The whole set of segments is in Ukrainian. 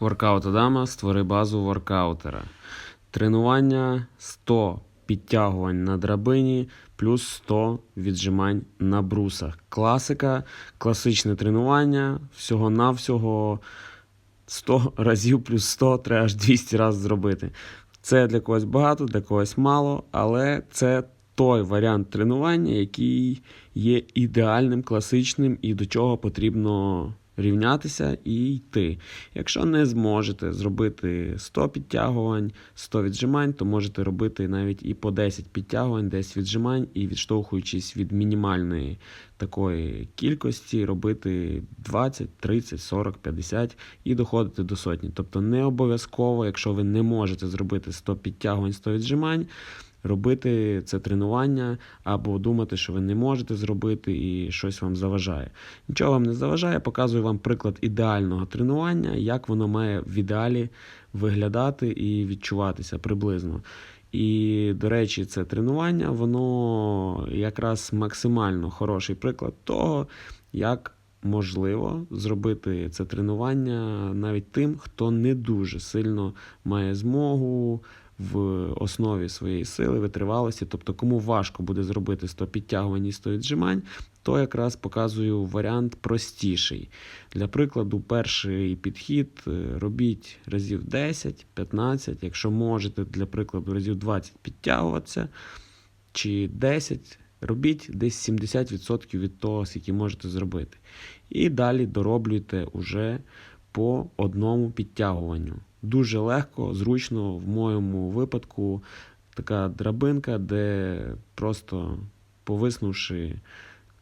Воркаут Адама створи базу воркаутера. Тренування 100 підтягувань на драбині плюс 100 віджимань на брусах. Класика, класичне тренування. Всього-навсього 100 разів плюс 100 треба аж 200 разів зробити. Це для когось багато, для когось мало, але це той варіант тренування, який є ідеальним, класичним і до чого потрібно рівнятися і йти. Якщо не зможете зробити 100 підтягувань, 100 віджимань, то можете робити навіть і по 10 підтягувань, 10 віджимань, і відштовхуючись від мінімальної такої кількості, робити 20, 30, 40, 50 і доходити до сотні. Тобто не обов'язково, якщо ви не можете зробити 100 підтягувань, 100 віджимань. Робити це тренування або думати, що ви не можете зробити і щось вам заважає. Нічого вам не заважає, показую вам приклад ідеального тренування, як воно має в ідеалі виглядати і відчуватися приблизно. І, до речі, це тренування, воно якраз максимально хороший приклад того, як можливо зробити це тренування навіть тим, хто не дуже сильно має змогу в основі своєї сили, витривалості. Тобто, кому важко буде зробити 100 підтягувань і 100 віджимань, то якраз показую варіант простіший. Для прикладу, перший підхід е, робіть разів 10-15, якщо можете, для прикладу, разів 20 підтягуватися, чи 10. Робіть десь 70% від того, скільки можете зробити. І далі дороблюйте уже по одному підтягуванню. Дуже легко, зручно, в моєму випадку, така драбинка, де просто повиснувши,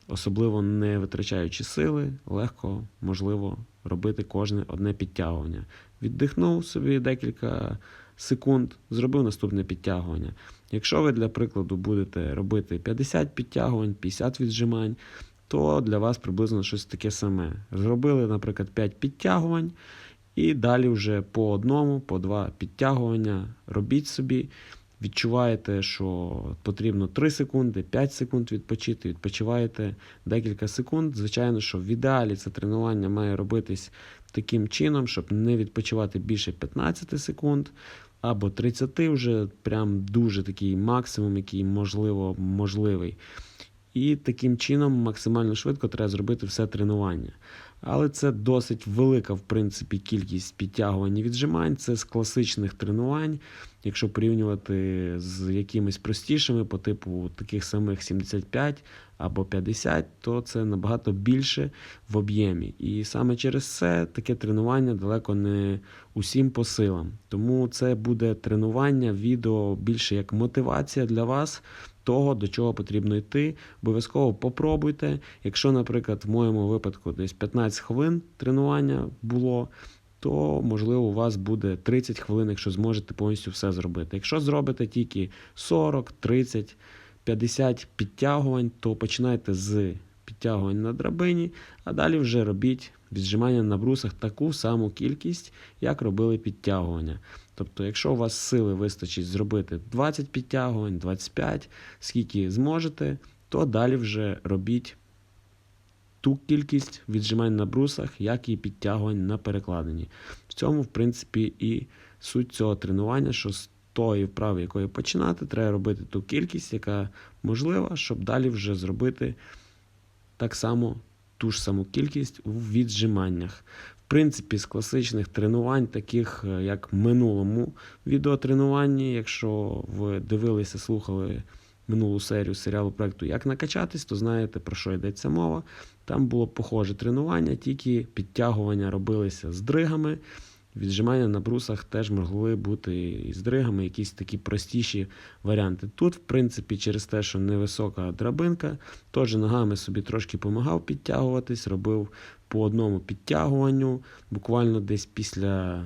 особливо не витрачаючи сили, легко можливо робити кожне одне підтягування. Віддихнув собі декілька секунд, зробив наступне підтягування. Якщо ви, для прикладу, будете робити 50 підтягувань, 50 віджимань, то для вас приблизно щось таке саме. Зробили, наприклад, 5 підтягувань, і далі вже по одному, по два підтягування робіть собі. Відчуваєте, що потрібно 3 секунди, 5 секунд відпочити, відпочиваєте декілька секунд. Звичайно, що в ідеалі це тренування має робитись таким чином, щоб не відпочивати більше 15 секунд або 30 вже прям дуже такий максимум, який можливо можливий. І таким чином максимально швидко треба зробити все тренування. Але це досить велика, в принципі, кількість підтягувань і віджимань. Це з класичних тренувань. Якщо порівнювати з якимись простішими, по типу таких самих 75 або 50, то це набагато більше в об'ємі. І саме через це таке тренування далеко не усім по силам. Тому це буде тренування, відео більше як мотивація для вас того, до чого потрібно йти. Обов'язково попробуйте. Якщо, наприклад, в моєму випадку десь 15 хвилин тренування було, то можливо у вас буде 30 хвилин, якщо зможете повністю все зробити. Якщо зробите тільки 40, 30, 50 підтягувань, то починайте з підтягувань на драбині, а далі вже робіть віджимання на брусах таку саму кількість, як робили підтягування. Тобто, якщо у вас сили вистачить зробити 20 підтягувань, 25, скільки зможете, то далі вже робіть ту кількість віджимань на брусах, як і підтягувань на перекладині. В цьому, в принципі, і суть цього тренування, що з тої вправи, якої починати, треба робити ту кількість, яка можлива, щоб далі вже зробити так само ту ж саму кількість у віджиманнях. Принципі, з класичних тренувань, таких е, як в минулому відеотренуванні, якщо ви дивилися, слухали минулу серію серіалу проекту Як накачатись, то знаєте, про що йдеться мова. Там було похоже тренування, тільки підтягування робилися з дригами. Віджимання на брусах теж могли бути і з дригами, якісь такі простіші варіанти. Тут, в принципі, через те, що невисока драбинка, теж ногами собі трошки допомагав підтягуватись, робив по одному підтягуванню. Буквально десь після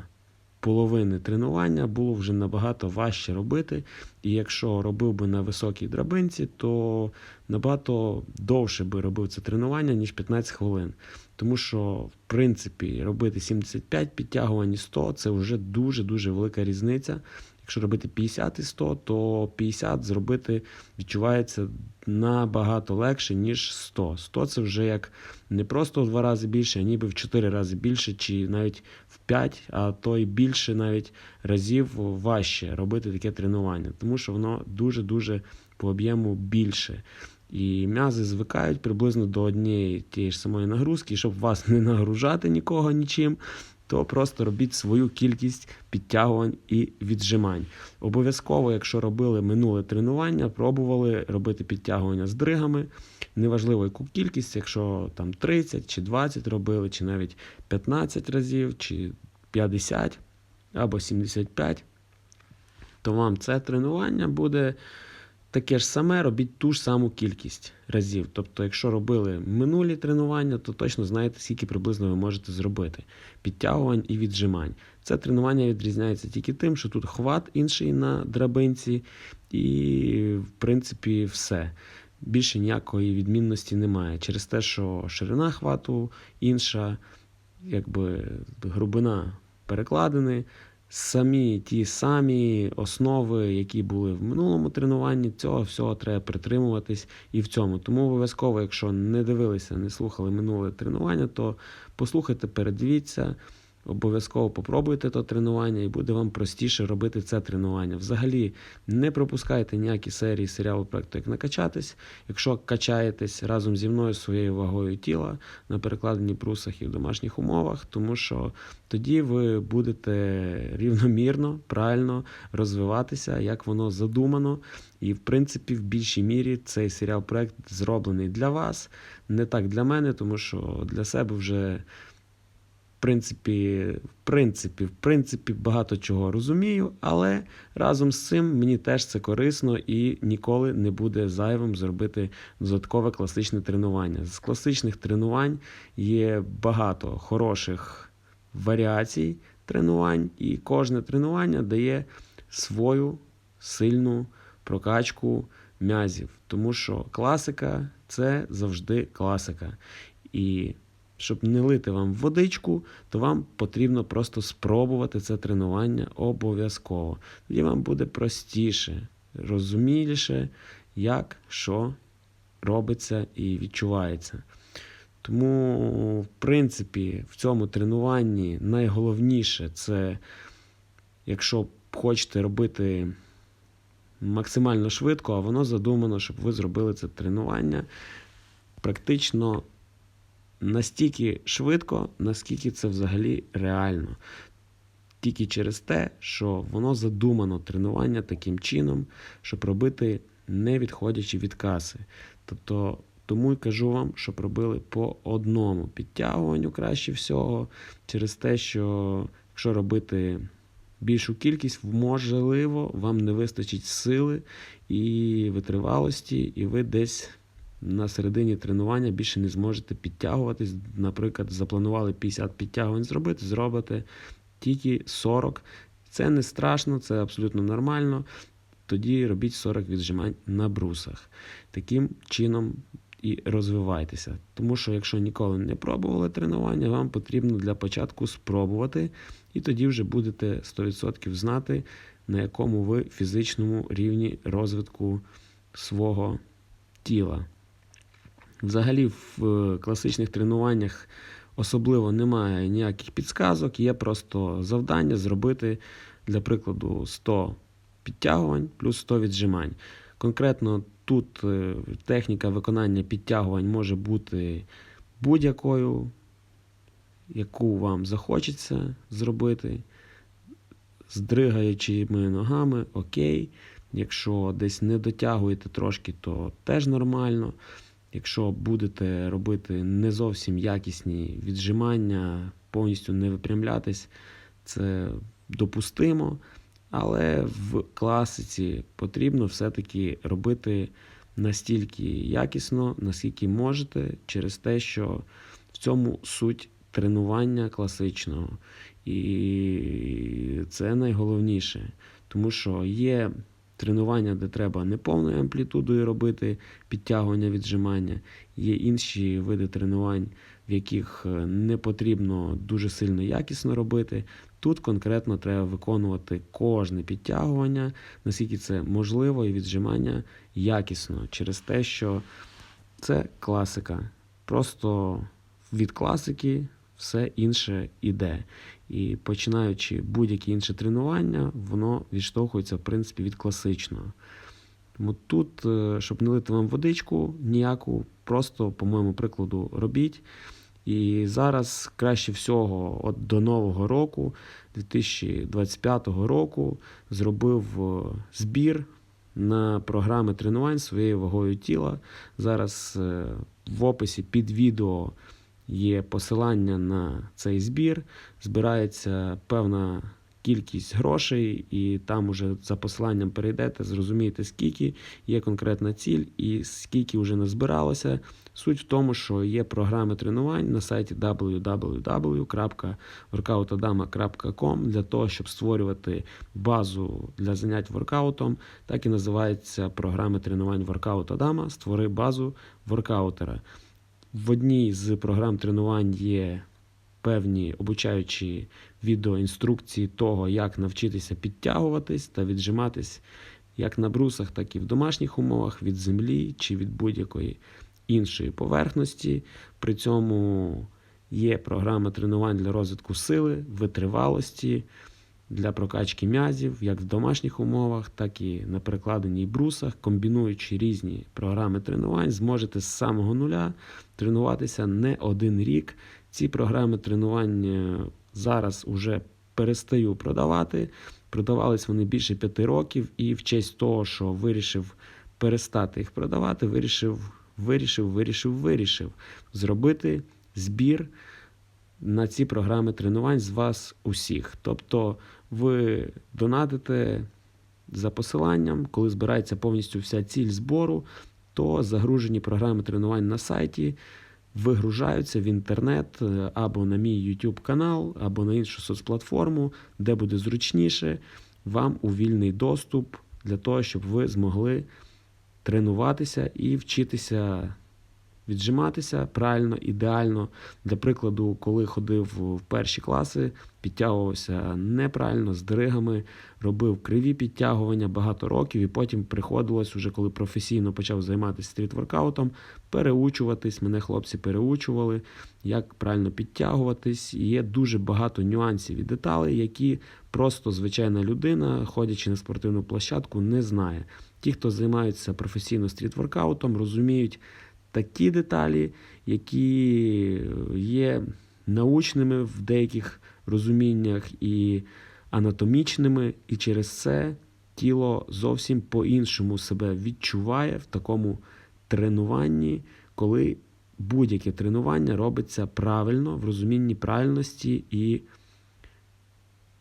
половини тренування було вже набагато важче робити. І якщо робив би на високій драбинці, то набагато довше би робив це тренування, ніж 15 хвилин. Тому що, в принципі, робити 75 підтягувань і 100 це вже дуже-дуже велика різниця. Якщо робити 50 і 100, то 50 зробити відчувається набагато легше, ніж 100. 100 це вже як не просто в два рази більше, а ніби в 4 рази більше, чи навіть в 5, а то й більше навіть разів важче робити таке тренування, тому що воно дуже-дуже по об'єму більше. І м'язи звикають приблизно до однієї тієї ж самої нагрузки, щоб вас не нагружати нікого нічим, то просто робіть свою кількість підтягувань і віджимань. Обов'язково, якщо робили минуле тренування, пробували робити підтягування з дригами. Неважливо, яку кількість, якщо там 30 чи 20 робили, чи навіть 15 разів, чи 50 або 75, то вам це тренування буде таке ж саме, робіть ту ж саму кількість разів. Тобто, якщо робили минулі тренування, то точно знаєте, скільки приблизно ви можете зробити підтягувань і віджимань. Це тренування відрізняється тільки тим, що тут хват інший на драбинці, і, в принципі, все. Більше ніякої відмінності немає. Через те, що ширина хвату інша, якби грубина перекладини, самі ті самі основи, які були в минулому тренуванні, цього всього треба притримуватись і в цьому. Тому обов'язково, якщо не дивилися, не слухали минуле тренування, то послухайте, передивіться. Обов'язково попробуйте то тренування, і буде вам простіше робити це тренування. Взагалі, не пропускайте ніякі серії серіалу проекту як накачатись. Якщо качаєтесь разом зі мною своєю вагою тіла на перекладенні прусах і в домашніх умовах, тому що тоді ви будете рівномірно, правильно розвиватися, як воно задумано. І, в принципі, в більшій мірі цей серіал проект зроблений для вас, не так для мене, тому що для себе вже принципі, в принципі, в принципі, багато чого розумію, але разом з цим мені теж це корисно і ніколи не буде зайвим зробити додаткове класичне тренування. З класичних тренувань є багато хороших варіацій тренувань, і кожне тренування дає свою сильну прокачку м'язів. Тому що класика це завжди класика. І щоб не лити вам водичку, то вам потрібно просто спробувати це тренування обов'язково. Тоді вам буде простіше, розуміліше, як що робиться і відчувається. Тому, в принципі, в цьому тренуванні найголовніше це, якщо хочете робити максимально швидко, а воно задумано, щоб ви зробили це тренування практично настільки швидко, наскільки це взагалі реально. Тільки через те, що воно задумано тренування таким чином, щоб робити не відходячи від каси. Тобто, тому й кажу вам, щоб робили по одному підтягуванню краще всього, через те, що якщо робити більшу кількість, можливо, вам не вистачить сили і витривалості, і ви десь на середині тренування більше не зможете підтягуватись. Наприклад, запланували 50 підтягувань зробити, зробите тільки 40. Це не страшно, це абсолютно нормально. Тоді робіть 40 віджимань на брусах. Таким чином і розвивайтеся. Тому що, якщо ніколи не пробували тренування, вам потрібно для початку спробувати, і тоді вже будете 100% знати, на якому ви фізичному рівні розвитку свого тіла. Взагалі, в е, класичних тренуваннях особливо немає ніяких підсказок, є просто завдання зробити, для прикладу, 100 підтягувань плюс 100 віджимань. Конкретно тут е, техніка виконання підтягувань може бути будь-якою, яку вам захочеться зробити, з дригаючими ногами, окей. Якщо десь не дотягуєте трошки, то теж нормально. Якщо будете робити не зовсім якісні віджимання, повністю не випрямлятись, це допустимо. Але в класиці потрібно все-таки робити настільки якісно, наскільки можете, через те, що в цьому суть тренування класичного. І це найголовніше, тому що є тренування, де треба не повною амплітудою робити підтягування, віджимання. Є інші види тренувань, в яких е, не потрібно дуже сильно якісно робити. Тут конкретно треба виконувати кожне підтягування, наскільки це можливо, і віджимання якісно через те, що це класика. Просто від класики все інше іде. І починаючи будь-яке інше тренування, воно відштовхується, в принципі, від класичного. Тому тут, е, щоб не лити вам водичку ніяку, просто, по моєму прикладу, робіть. І зараз краще всього, от до нового року, 2025 року, зробив е, збір на програми тренувань своєю вагою тіла. Зараз е, в описі під відео є посилання на цей збір. Збирається певна кількість грошей, і там уже за посиланням перейдете, зрозумієте, скільки є конкретна ціль і скільки вже назбиралося. Суть в тому, що є програми тренувань на сайті www.workoutadama.com для того, щоб створювати базу для занять воркаутом. Так і називається програми тренувань Workout Adama Створи базу воркаутера. В одній з програм тренувань є певні обучаючі відеоінструкції того, як навчитися підтягуватись та віджиматись як на брусах, так і в домашніх умовах від землі чи від будь-якої іншої поверхності. При цьому є програма тренувань для розвитку сили, витривалості. Для прокачки м'язів як в домашніх умовах, так і на перекладеній брусах, комбінуючи різні програми тренувань, зможете з самого нуля тренуватися не один рік. Ці програми тренувань зараз уже перестаю продавати. Продавались вони більше п'яти років, і в честь того, що вирішив перестати їх продавати, вирішив, вирішив, вирішив, вирішив зробити збір на ці програми тренувань з вас усіх. Тобто ви донатите за посиланням, коли збирається повністю вся ціль збору, то загружені програми тренувань на сайті вигружаються в інтернет е, або на мій YouTube канал, або на іншу соцплатформу, де буде зручніше вам у вільний доступ для того, щоб ви змогли тренуватися і вчитися віджиматися правильно, ідеально. Для прикладу, коли ходив в перші класи, підтягувався неправильно з дригами, робив криві підтягування багато років, і потім приходилось, уже коли професійно почав займатися стрітворкаутом, переучуватись. Мене хлопці переучували, як правильно підтягуватись. І є дуже багато нюансів і деталей, які просто звичайна людина, ходячи на спортивну площадку, не знає. Ті, хто займаються професійно стрітворкаутом, розуміють такі деталі, які є научними в деяких розуміннях і анатомічними, і через це тіло зовсім по-іншому себе відчуває в такому тренуванні, коли будь-яке тренування робиться правильно, в розумінні правильності і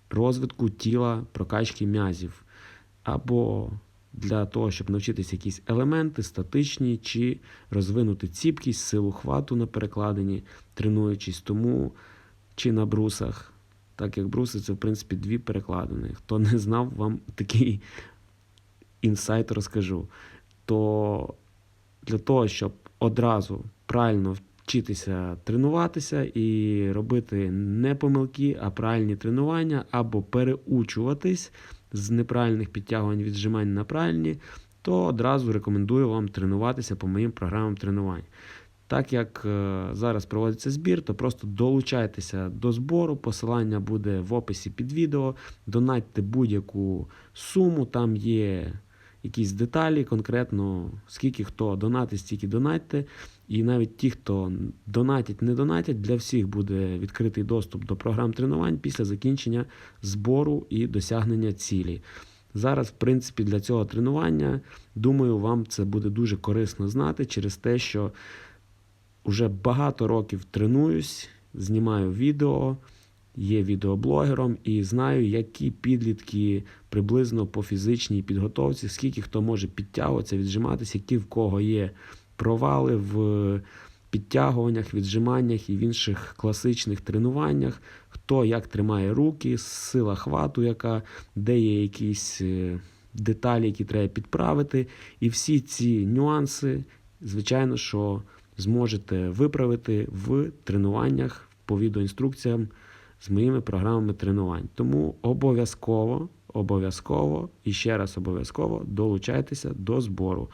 розвитку тіла прокачки м'язів. Або для того, щоб навчитися якісь елементи, статичні чи розвинути ціпкість, силу хвату на перекладині, тренуючись тому чи на брусах. Так як бруси це, в принципі, дві перекладини. Хто не знав, вам такий інсайт розкажу. То для того, щоб одразу правильно вчитися тренуватися і робити не помилки, а правильні тренування, або переучуватись з неправильних підтягувань віджимань на правильні, то одразу рекомендую вам тренуватися по моїм програмам тренувань. Так як е, зараз проводиться збір, то просто долучайтеся до збору. Посилання буде в описі під відео. Донатьте будь-яку суму, там є якісь деталі, конкретно скільки хто донатить, стільки донатьте. І навіть ті, хто донатять, не донатять, для всіх буде відкритий доступ до програм тренувань після закінчення збору і досягнення цілі. Зараз, в принципі, для цього тренування, думаю, вам це буде дуже корисно знати через те, що вже багато років тренуюсь, знімаю відео, є відеоблогером і знаю, які підлітки приблизно по фізичній підготовці, скільки хто може підтягуватися, віджиматися, які в кого є провали в підтягуваннях, віджиманнях і в інших класичних тренуваннях, хто як тримає руки, сила хвату, яка, де є якісь е, деталі, які треба підправити. І всі ці нюанси, звичайно, що зможете виправити в тренуваннях по відеоінструкціям з моїми програмами тренувань. Тому обов'язково, обов'язково і ще раз обов'язково долучайтеся до збору.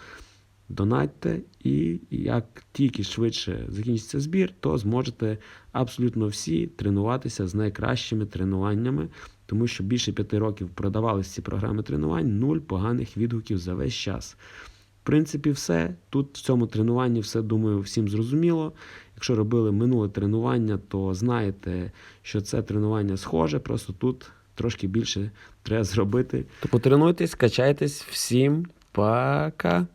Донатьте, і як тільки швидше закінчиться збір, то зможете абсолютно всі тренуватися з найкращими тренуваннями, тому що більше п'яти років продавалися ці програми тренувань, нуль поганих відгуків за весь час. В принципі, все. Тут в цьому тренуванні все, думаю, всім зрозуміло. Якщо робили минуле тренування, то знаєте, що це тренування схоже, просто тут трошки більше треба зробити. То потренуйтесь, качайтесь, всім пока!